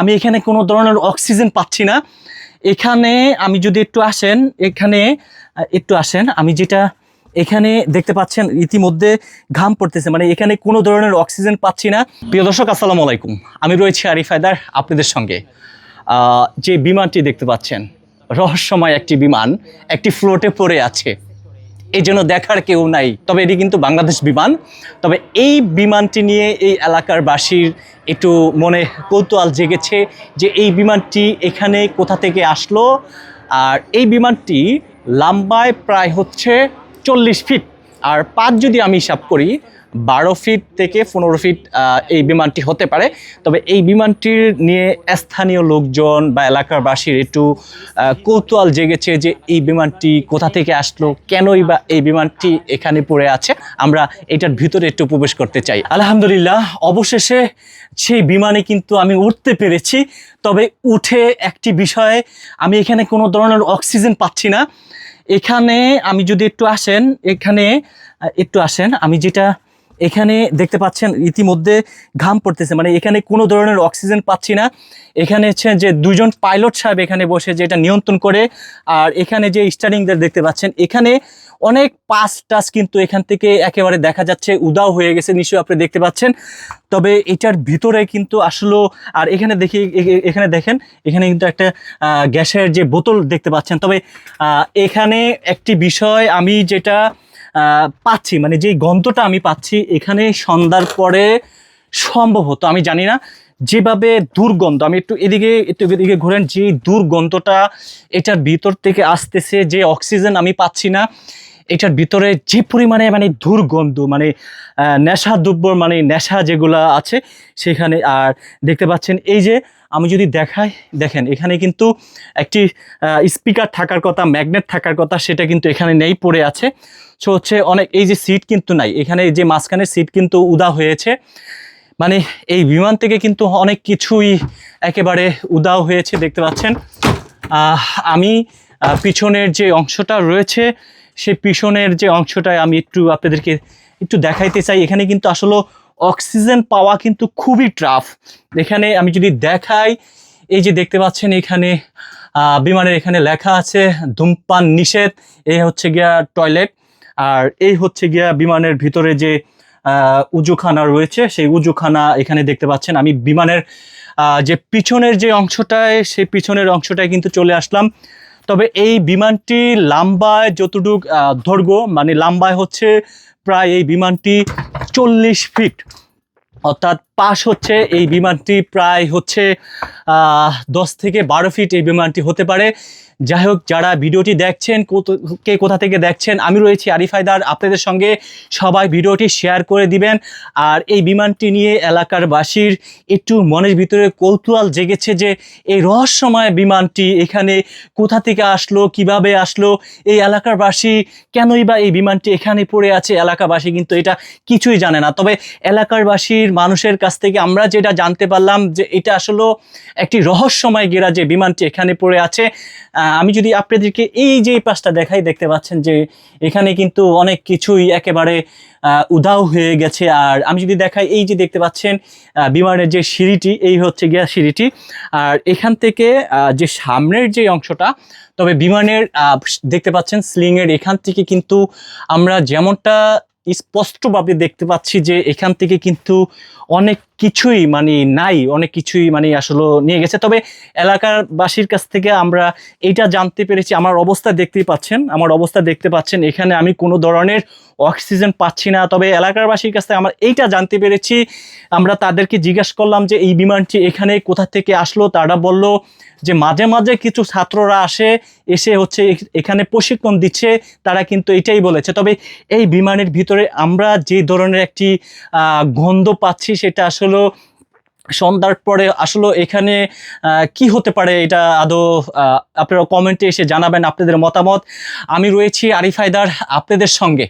আমি এখানে কোনো ধরনের অক্সিজেন পাচ্ছি না। এখানে আমি যদি একটু আসেন, এখানে একটু আসেন, আমি যেটা এখানে দেখতে পাচ্ছেন, ইতিমধ্যে ঘাম পড়তেছে মানে এখানে কোনো ধরনের অক্সিজেন পাচ্ছি না। প্রিয় দর্শক, আসসালামু আলাইকুম। আমি রয়েছি আরিফ হায়দার, আপনাদের সঙ্গে। যে বিমানটি দেখতে পাচ্ছেন, রহস্যময় একটি বিমান, একটি ফ্লোটে পড়ে আছে। এই জন্য দেখার কেউ নাই। তবে এটি কিন্তু বাংলাদেশ বিমান। তবে এই বিমানটি নিয়ে এই এলাকার বাসীর একটু মনে কৌতূহল জেগেছে যে এই বিমানটি এখানে কোথা থেকে আসলো। আর এই বিমানটি লম্বায় প্রায় হচ্ছে চল্লিশ ফিট। আর পাঁচ যদি আমি হিসাব করি, বারো ফিট থেকে পনেরো ফিট এই বিমানটি হতে পারে। তবে এই বিমানটির নিয়ে স্থানীয় লোকজন বা এলাকার বাসীর একটু কৌতূহল জেগেছে যে এই বিমানটি কোথা থেকে আসলো, কেনই বা এই বিমানটি এখানে পড়ে আছে। আমরা এটার ভিতরে একটু প্রবেশ করতে চাই। আলহামদুলিল্লাহ, অবশেষে সেই বিমানে কিন্তু আমি উঠতে পেরেছি। তবে উঠে একটি বিষয়ে আমি এখানে কোনো ধরনের অক্সিজেন পাচ্ছি না। এখানে আমি যদি একটু আসেন এখানে একটু আসেন আমি যেটা এখানে দেখতে পাচ্ছেন ইতিমধ্যে ঘাম পড়তেছে মানে এখানে কোনো ধরনের অক্সিজেন পাচ্ছি না। এখানে হচ্ছে যে দুজন পাইলট সাহেব এখানে বসে যে এটা নিয়ন্ত্রণ করে, আর এখানে যে স্টারিংদের দেখতে পাচ্ছেন, এখানে অনেক পাস টাস কিন্তু এখান থেকে একেবারে দেখা যাচ্ছে উদাও হয়ে গেছে নিশ্চয়ই আপনি দেখতে পাচ্ছেন। তবে এটার ভিতরে কিন্তু আসলো, আর এখানে দেখি এখানে দেখেন, এখানে কিন্তু একটা গ্যাসের যে বোতল দেখতে পাচ্ছেন। তবে এখানে একটি বিষয় আমি যেটা পাচ্ছি মানে যেই গন্ধটা আমি পাচ্ছি, এখানে সন্ধ্যার পরে সম্ভবত আমি জানি না। যেভাবে দুর্গন্ধ, আমি একটু এদিকে একটু এদিকে ঘোরেন যে দুর্গন্ধটা এটার ভিতর থেকে আসতেছে, যে অক্সিজেন আমি পাচ্ছি না, এটার ভিতরে যে পরিমাণে মানে দুর্গন্ধ মানে নেশা দ্রব্যর মানে নেশা যেগুলা আছে, সেখানে, আর দেখতে পাচ্ছেন, এই যে আমি যদি দেখাই, দেখেন, এখানে কিন্তু একটি স্পিকার থাকার কথা ম্যাগনেট থাকার কথা, সেটা কিন্তু এখানে নেই, পড়ে আছে। সো হচ্ছে অনেক, এই যে সিট কিন্তু নাই, এখানে যে মাঝখানে সিট কিন্তু উদা হয়েছে। মানে এই বিমান থেকে কিন্তু অনেক কিছুই একেবারে উদাও হয়েছে, দেখতে পাচ্ছেন। আমি পিছনের যে অংশটা রয়েছে সেই পিছনের যে অংশটায় আমি একটু আপনাদেরকে একটু দেখাইতে চাই। এখানে কিন্তু আসলে অক্সিজেন পাওয়া কিন্তু খুবই ট্রাফ। এখানে আমি যদি দেখাই, এই যে দেখতে পাচ্ছেন এখানে বিমানের এখানে লেখা আছে, ধূমপান নিষেধ, এই হচ্ছে গিয়া টয়লেট। আর এই হচ্ছে গিয়া বিমানের ভিতরে যে উজুখানা রয়েছে, সেই উজুখানা এখানে দেখতে পাচ্ছেন। আমি বিমানের যে পিছনের যে অংশটায়, সেই পিছনের অংশটায় কিন্তু চলে আসলাম। তবে এই বিমানটি লাম্বায় যতটুক দৈর্ঘ্য মানে লাম্বায় হচ্ছে, প্রায় এই বিমানটি চল্লিশ ফিট অর্থাৎ পাশ হচ্ছে এই বিমানটি, প্রায় হচ্ছে দশ থেকে বারো ফিট এই বিমানটি হতে পারে। যাই হোক যারা ভিডিওটি দেখছেন কে কোথা থেকে দেখছেন, আমি রয়েছি আরিফ হায়দার। আপনাদের সঙ্গে সবাই ভিডিওটি শেয়ার করে দিবেন। আর এই বিমানটি নিয়ে এলাকার বাসীর একটু মনের ভিতরে কৌতূহল জেগেছে যে এই রহস্যময় বিমানটি এখানে কোথা থেকে আসলো, কীভাবে আসলো, এই এলাকার বাসী কেনই বা এই বিমানটি এখানে পড়ে আছে? এলাকাবাসী কিন্তু এটা কিছুই জানে না। তবে এলাকার বাসীর মানুষের কাছ থেকে আমরা যেটা জানতে পারলাম যে এটা আসলে একটি রহস্যময় গেরা যে বিমানটি এখানে পড়ে আছে। আমি যদি আপনাদেরকে এই যে পাশটা দেখাই, দেখতে পাচ্ছেন যে এখানে কিন্তু অনেক কিছুই একেবারে উধাও হয়ে গেছে। আর আমি যদি দেখাই, এই যে দেখতে পাচ্ছেন বিমানের যে সিঁড়িটি, এই হচ্ছে গিয়া সিঁড়িটি। আর এখান থেকে যে সামনের যে অংশটা, তবে বিমানের দেখতে পাচ্ছেন, স্লিংয়ের এখান থেকে কিন্তু আমরা যেমনটা স্পষ্টভাবে দেখতে পাচ্ছি যে এখান থেকে কিন্তু অনেক কিছুই মানে নাই, অনেক কিছুই মানে আসলে নিয়ে গেছে। তবে এলাকারবাসীর কাছ থেকে আমরা এটা জানতে পেরেছি, আমার অবস্থা দেখতেই পাচ্ছেন, আমার অবস্থা দেখতে পাচ্ছেন, এখানে আমি কোনো ধরনের অক্সিজেন পাচ্ছি না। তবে এলাকার বাসীর কাছ আমরা এইটা জানতে পেরেছি। আমরা তাদেরকে জিজ্ঞাসা করলাম যে, এই বিমানটি এখানে কোথা থেকে আসলো? তারা বলল যে, মাঝে মাঝে কিছু ছাত্ররা আসে, এসে হচ্ছে এখানে প্রশিক্ষণ দিচ্ছে। তারা কিন্তু এটাই বলেছে। তবে এই বিমানের ভিতরে আমরা যে ধরনের একটি গন্ধ পাচ্ছি, সেটা আসলে সন্ধ্যার পরে আসলে এখানে কি হতে পারে এটা আদৌ আপনারা কমেন্টে এসে জানাবেন আপনাদের মতামত। আমি রয়েছি আরিফ হায়দার, আপনাদের সঙ্গে।